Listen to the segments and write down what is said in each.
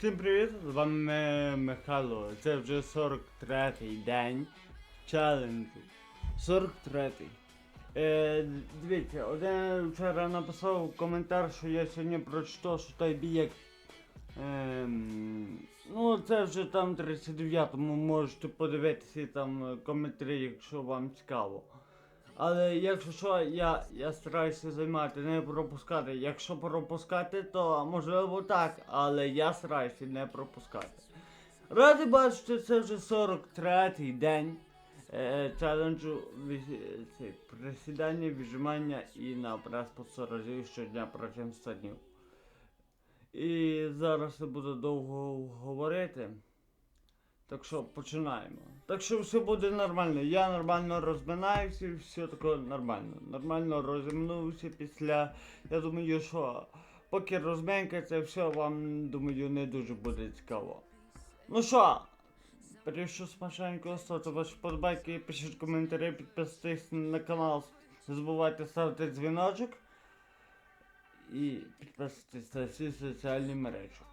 Всім привіт! З вами Михайло. Це вже 43-й день челенджу. 43-й. Е, дивіться, один вчора написав коментар, що я сьогодні прочитав, що той бієк. Ем, ну, це вже там 39-му можете подивитися там е, коментарі, якщо вам цікаво. Але якщо що, я, я стараюся займати, не пропускати. Якщо пропускати, то можливо так, але я стараюся не пропускати. Радий бачити, це вже 43-й день е, челенджу ві- це, присідання, віджимання і на прес по 100 разів щодня протягом 100 днів. І зараз не буду довго говорити. Так що починаємо. Так що все буде нормально. Я нормально розминаюся і все таке нормально. Нормально розімнувся після. Я думаю, що поки розминкається, все вам думаю не дуже буде цікаво. Ну що, перейшов смачненько, ставте ваші подбайки, пишіть коментарі, підписуйтесь на канал. Не забувайте ставити дзвіночок. І підписуйтесь на всі соціальні мережі.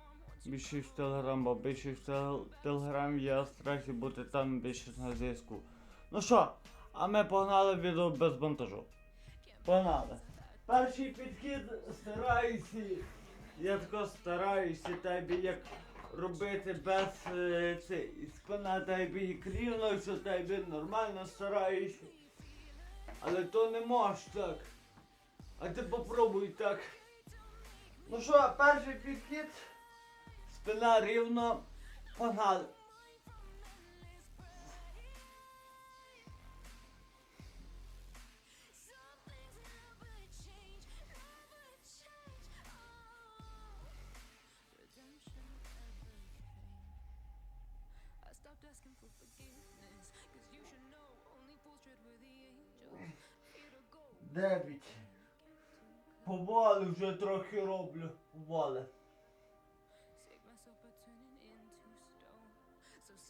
Більше в Телеграм, бо більше в Телеграм я стараюся бути там більше на зв'язку. Ну що, а ми погнали відео без монтажу. Погнали. Перший підхід стараюся. Я тако стараюся тебе як робити без це, і спина тебе як рівно, все тебе нормально стараюся. Але то не можеш так. А ти попробуй так. Ну що, перший підхід. Спина рівно. Погнали.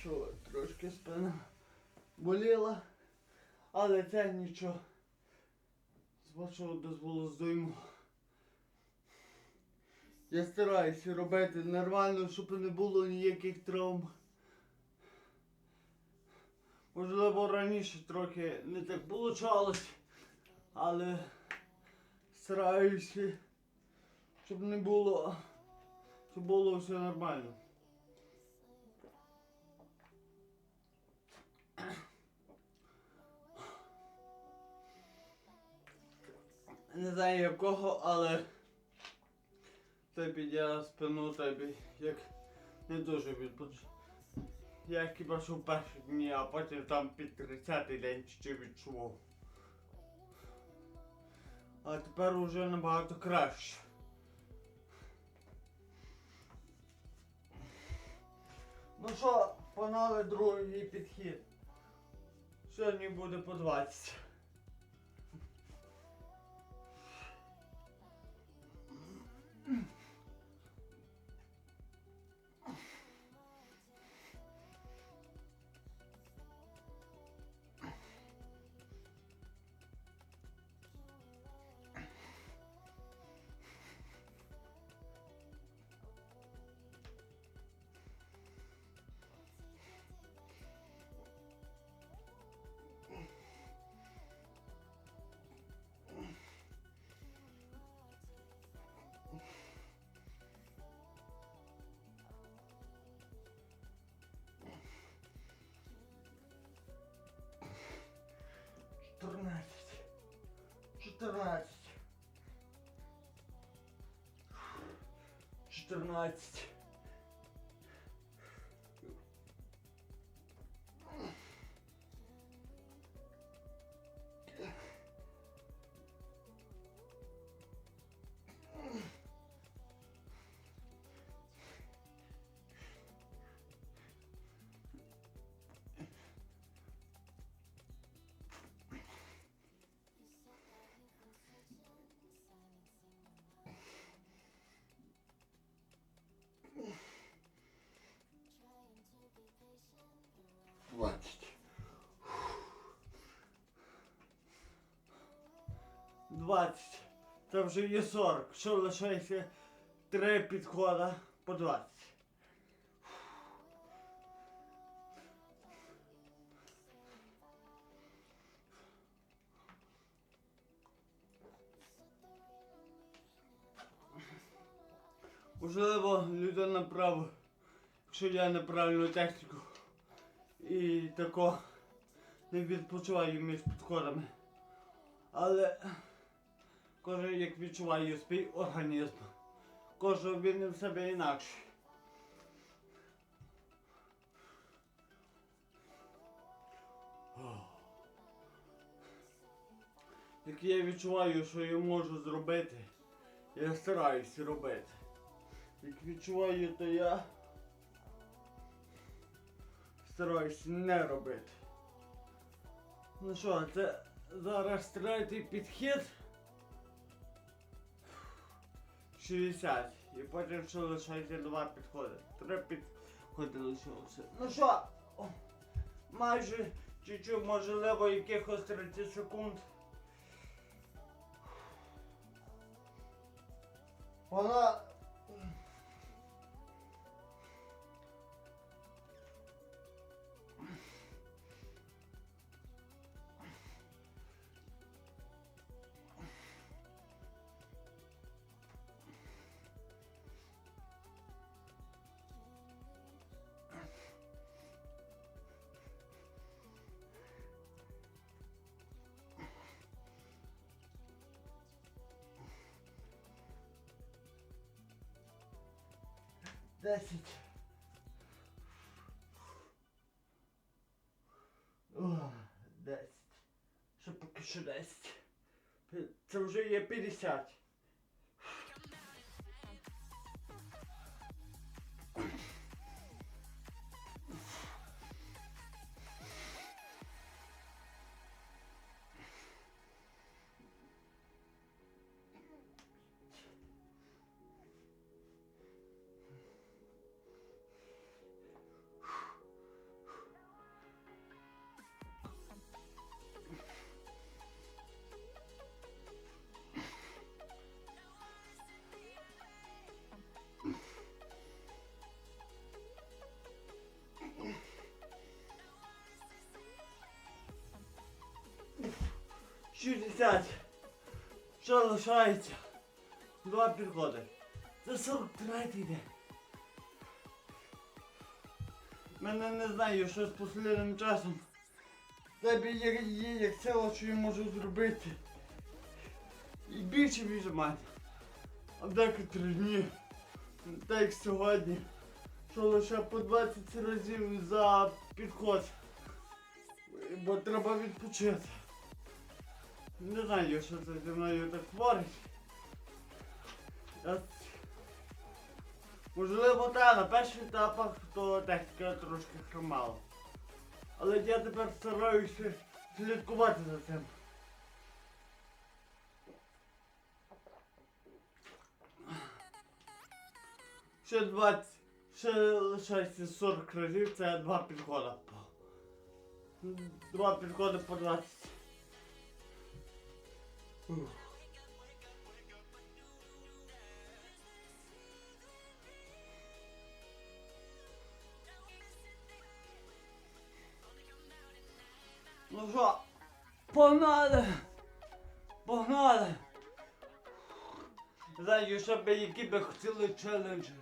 що трошки спина боліла, але це нічого. З вашого дозволу здойму. Я стараюся робити нормально, щоб не було ніяких травм. Можливо, раніше трохи не так получалось, але стараюся, щоб не було, щоб було все нормально. Не знаю якого, але тобі я спину тобі як не дуже відпочив. Я хіба що в перші дні, а потім там під 30-й день ще відчував. А тепер уже набагато краще. Ну що, панали другий підхід. Сьогодні буде по 20. Mm. 14. 14. Двадцять. Двадцять. Це вже є 40. Що лишається три підходи по 20. Можливо, людина права, якщо я неправильну техніку і тако не відпочиваю між підходами. Але кожен як відчуває свій організм. Кожен він в себе інакший. Як я відчуваю, що я можу зробити, я стараюся робити. Як відчуваю, то я стараюся не робити. Ну що, це зараз третій підхід. 60. І потім ще лишається два підходи. Три підходи лишилося. Ну що, майже чуть-чуть, можливо, якихось 30 секунд. Вона. Десять. О, десять. Що поки що десять. Це вже є 50. Шістдесят. Що лишається? Два підходи. Це 43 день. Мене не знаю, що з послідним часом. Тебе є, як сила, що я можу зробити. І більше віджимати. А декотрі дні, так як сьогодні, що лише по 20 разів за підход. Бо треба відпочити. Не знаю, що це зі мною так творить. Я... Можливо, та, на перших етапах то техніка трошки хромала. Але я тепер стараюся слідкувати за цим. Ще 20, ще лишається 40 разів, це два підходи. Два підходи по 20. Ну що, погнали! Погнали! Знаю, що би які би хотіли челенджі.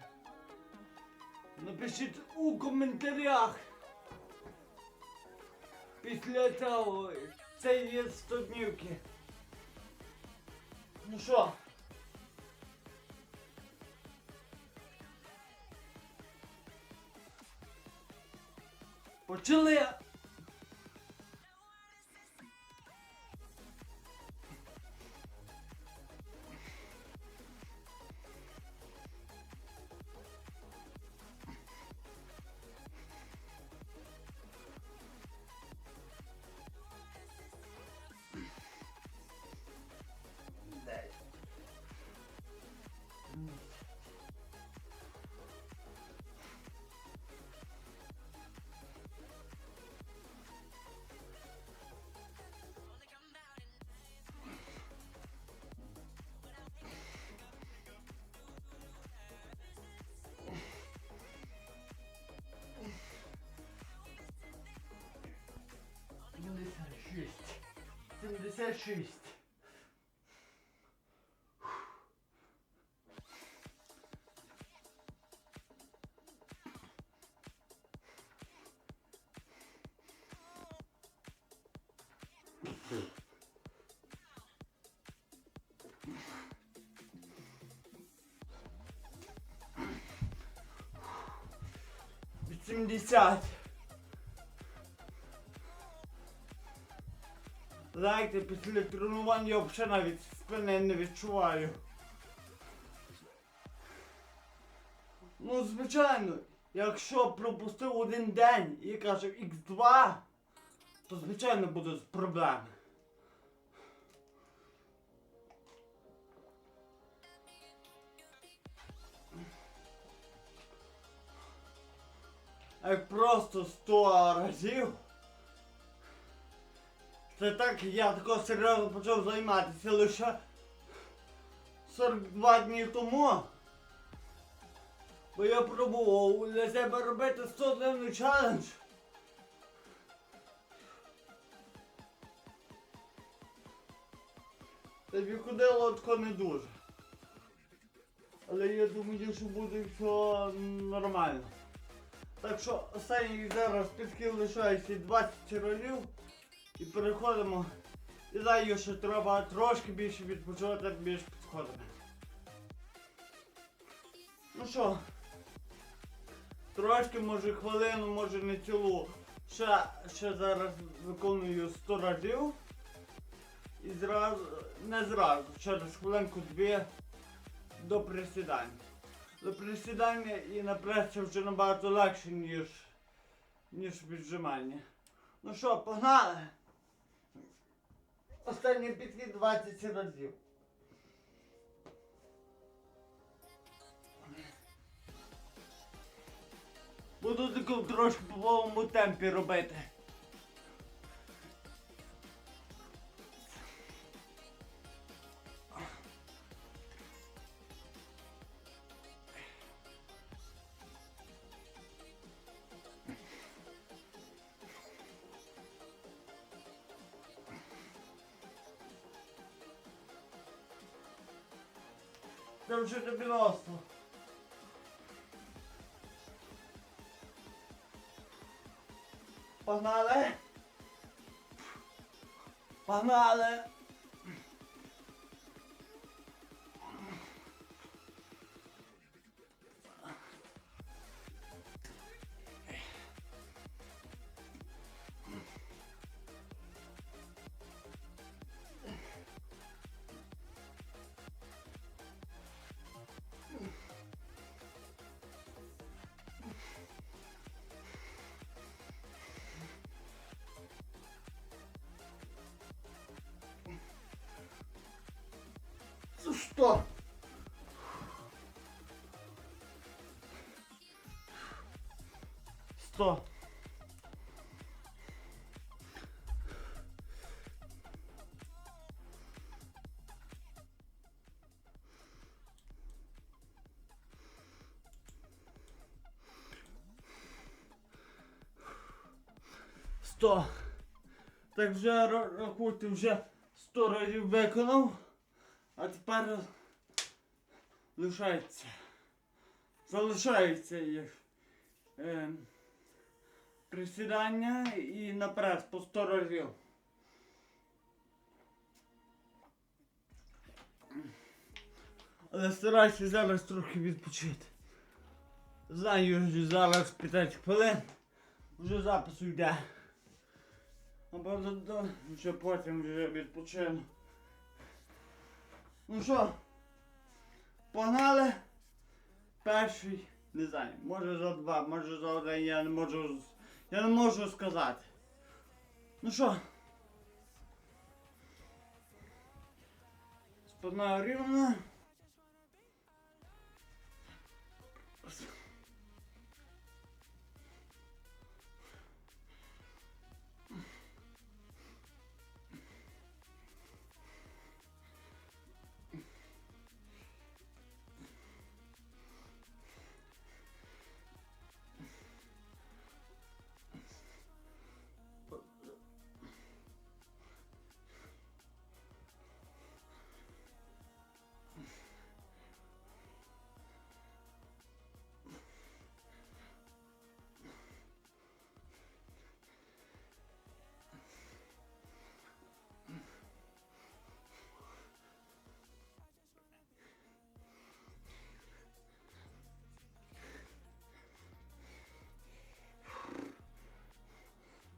Напишіть у коментарях. Після цього цієї 100 днівки. Ну що? Почали. eser şu. Şimdi saat. Знаєте, після тренування я взагалі навіть спини не відчуваю. Ну, звичайно, якщо пропустив один день і каже Х2, то звичайно будуть проблеми. А як просто 100 разів. Це так я тако серйозно почав займатися лише 42 дні тому. Бо я пробував для себе робити 100 дневний челендж. Та виходило тако не дуже. Але я думаю, що буде все нормально. Так що останній зараз підхил лишається 20 ролів. І переходимо. І знаю, що треба трошки більше відпочивати більш підходами. Ну що, трошки, може хвилину, може не цілу. Ще, ще зараз виконую 100 разів. І зразу, не зразу, через хвилинку дві до присідання. До присідання і на пресі вже набагато легше, ніж, ніж віджимання. Ну що, погнали? Останній підхід 20 разів. Буду таку трошки по повному темпі робити. Це вже 90. Погнали. Погнали. 100. Сто. Так вже рахуйте, вже 100 разів виконав, а тепер лишається. Залишається їх. Ем присідання і на прес по 100 разів. Але старайся зараз трохи відпочити. Знаю, що зараз 15 хвилин. Вже запису йде. Або вже потім вже відпочину. Ну що? Погнали? Перший, не знаю, може за два, може за один, я не можу. Я не можу сказати. Ну що? Спина рівна.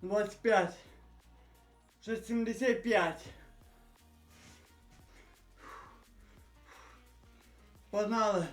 Двадцять п'ять. Ще сімдесят п'ять. Погнали.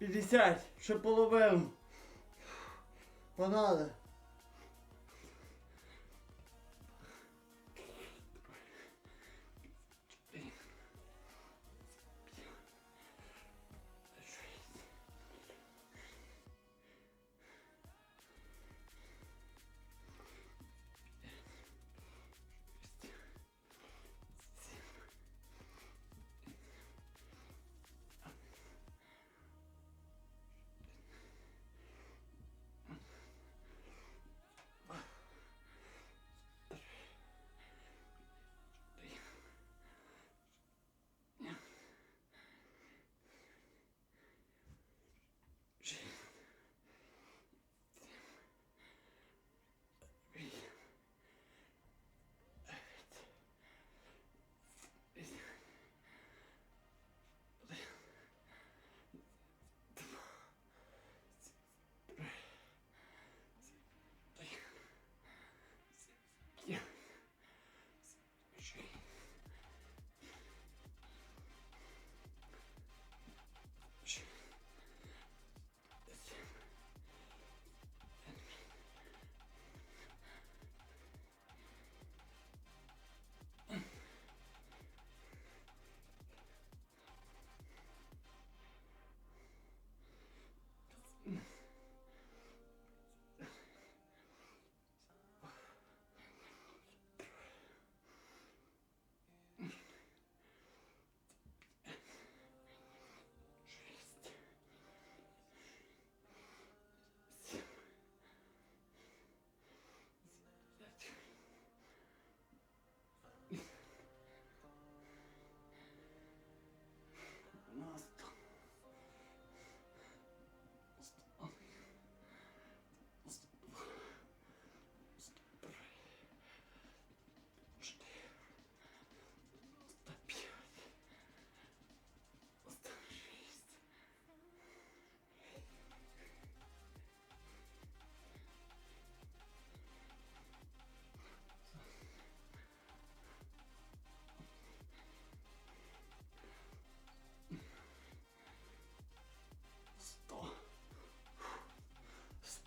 П'ятдесят. Ще половину. Погнали.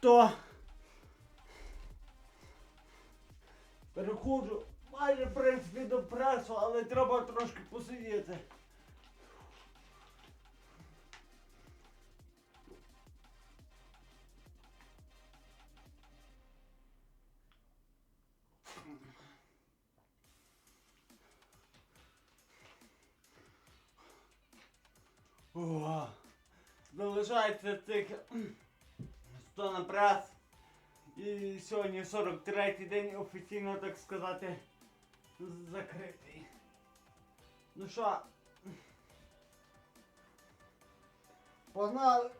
То переходжу майже в принципі до пресу, але треба трошки посидіти. Залишається цих 100 на прес. І сьогодні 43-й день офіційно, так сказати, закритий. Ну що? Погнали!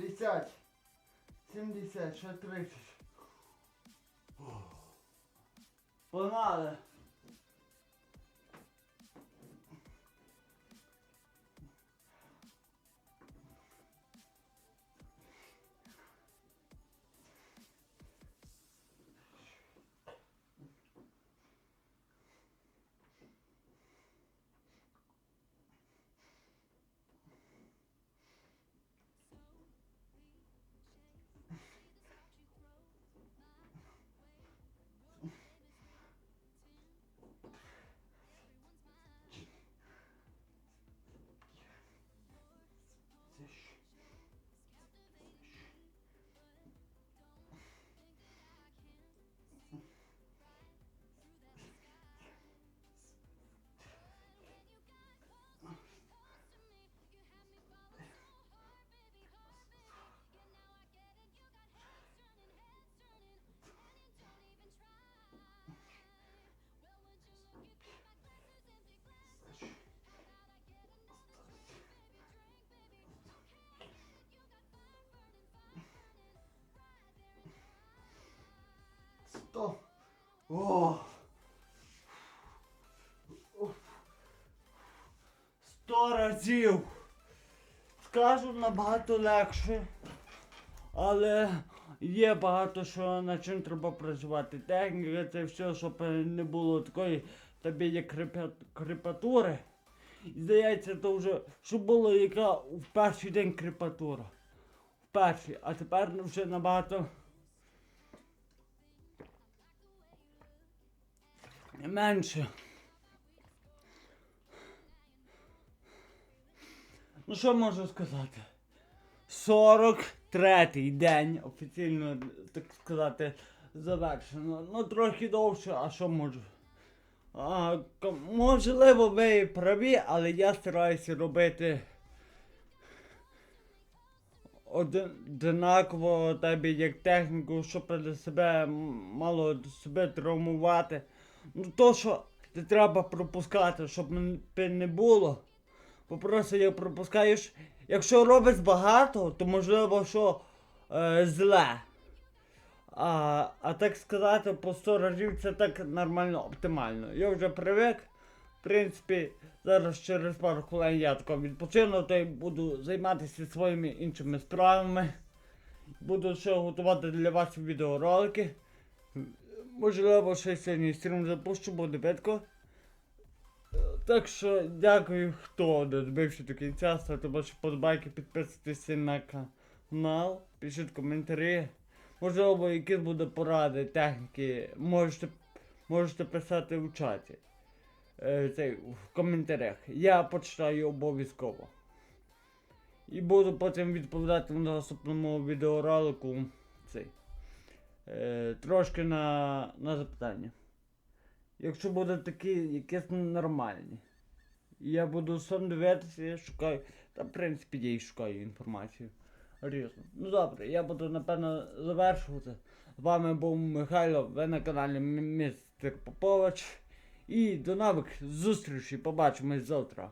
Сімдесят. Сімдесят, ще тридцять. Погнали. О. Сто разів. Скажу набагато легше. Але Є багато що над чим треба працювати. Техніка, це все, щоб не було такої тобі крепя- крепатури. Здається, то вже, що було яка в перший день крепатура. В перший, а тепер вже набагато. Менше. Ну що можу сказати? 43-й день офіційно, так сказати, завершено. Ну трохи довше, а що можу? А, можливо, ви праві, але я стараюся робити один- одинаково тебе як техніку, щоб себе мало себе травмувати. Ну то, що не треба пропускати, щоб не було. Бо просто як пропускаєш, якщо робиш багато, то можливо, що е, зле. А, а так сказати, по 100 разів це так нормально, оптимально. Я вже привик. В принципі, зараз через пару хвилин я тако відпочину, то й буду займатися своїми іншими справами. Буду ще готувати для вас відеоролики. Можливо, ще сьогодні стрім запущу, буде видко. Е, Так що дякую, хто додивився до кінця, ставте ваші подобайки, підписуйтесь на канал, пишіть коментарі. Можливо, якісь буде поради, техніки, можете, можете писати в чаті. Е, цей, в коментарях. Я почитаю обов'язково. І буду потім відповідати в наступному відеоролику цей, е, трошки на, на запитання. Якщо будуть такі якісь нормальні. Я буду сам дивитися, я шукаю. Та в принципі я і шукаю інформацію. Різно. Ну добре, я буду напевно завершувати. З вами був Михайло, ви на каналі Містер Попович. І до нових зустрічей. Побачимось завтра.